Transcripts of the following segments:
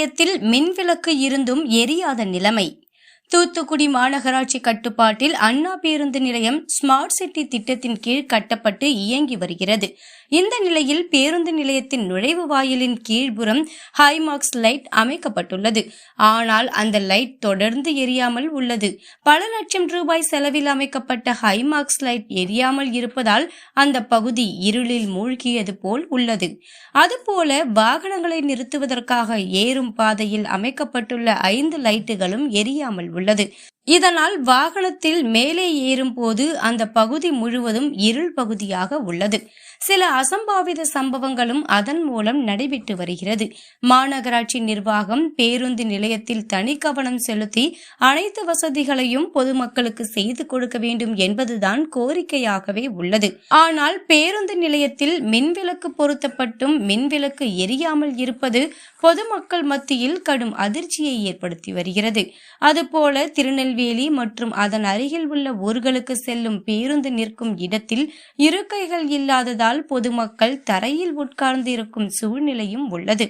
நிலையத்தில் மின்விளக்கு இருந்தும் எரியாத நிலைமை. தூத்துக்குடி மாநகராட்சி கட்டுப்பாட்டில் அண்ணா பேருந்து நிலையம் ஸ்மார்ட் சிட்டி திட்டத்தின் கீழ் கட்டப்பட்டு இயங்கி வருகிறது. இந்த நிலையில் பேருந்து நிலையத்தின் நுழைவு வாயிலின் கீழ்புறம் ஹைமார்க்ஸ் லைட் அமைக்கப்பட்டுள்ளது. ஆனால் அந்த லைட் தொடர்ந்து எரியாமல் உள்ளது. பல லட்சம் ரூபாய் செலவில் அமைக்கப்பட்ட ஹைமார்க்ஸ் லைட் எரியாமல் இருப்பதால் அந்த பகுதி இருளில் மூழ்கியது போல் உள்ளது. அதுபோல வாகனங்களை நிறுத்துவதற்காக ஏறும் பாதையில் அமைக்கப்பட்டுள்ள ஐந்து லைட்டுகளும் எரியாமல் உள்ளது உள்ளது. இதனால் வாகனத்தில் மேலே ஏறும் போது அந்த பகுதி முழுவதும் இருள் பகுதியாக உள்ளது. சில அசம்பாவித சம்பவங்களும் அதன் மூலம் நடைபெற்று வருகிறது. மாநகராட்சி நிர்வாகம் பேருந்து நிலையத்தில் தனி கவனம் செலுத்தி அனைத்து வசதிகளையும் பொதுமக்களுக்கு செய்து கொடுக்க வேண்டும் என்பதுதான் கோரிக்கையாகவே உள்ளது. ஆனால் பேருந்து நிலையத்தில் மின்விளக்கு பொருத்தப்பட்டும் மின்விளக்கு எரியாமல் இருப்பது பொதுமக்கள் மத்தியில் கடும் அதிர்ச்சியை ஏற்படுத்தி வருகிறது. அதுபோல திருநெல்வேலி திருநெல்வேலி மற்றும் அதன் அருகில் உள்ள ஊர்களுக்கு செல்லும் பேருந்து நிற்கும் இடத்தில் இருக்கைகள் இல்லாததால் பொதுமக்கள் தரையில் உட்கார்ந்து இருக்கும் சூழ்நிலையும் உள்ளது.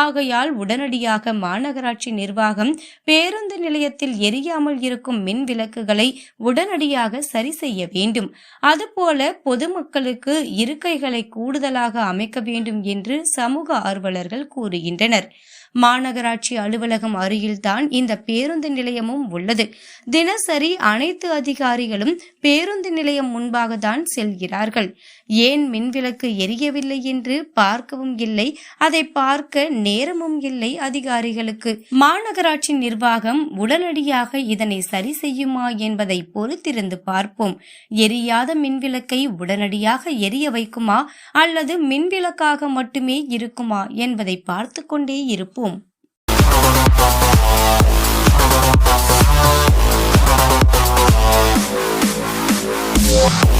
ஆகையால் உடனடியாக மாநகராட்சி நிர்வாகம் பேருந்து நிலையத்தில் எரியாமல் இருக்கும் மின் விளக்குகளை உடனடியாக சரி செய்ய வேண்டும். அதுபோல பொதுமக்களுக்கு இருக்கைகளை கூடுதலாக அமைக்க வேண்டும் என்று சமூக ஆர்வலர்கள் கூறுகின்றனர். மாநகராட்சி அலுவலகம் அருகில்தான் இந்த பேருந்து நிலையமும் உள்ளது. தினசரி அனைத்து அதிகாரிகளும் பேருந்து நிலையம் முன்பாக தான் செல்கிறார்கள். ஏன் மின்விளக்கு எரியவில்லை என்று பார்க்கவும் இல்லை. அதை பார்க்க நேரமும் இல்லை அதிகாரிகளுக்கு. மாநகராட்சி நிர்வாகம் உடனடியாக இதனை சரி செய்யுமா என்பதை பொறுத்திருந்து பார்ப்போம். எரியாத மின்விளக்கை உடனடியாக எரிய வைக்குமா அல்லது மின்விளக்காக மட்டுமே இருக்குமா என்பதை பார்த்து கொண்டே இருப்போம். Thank.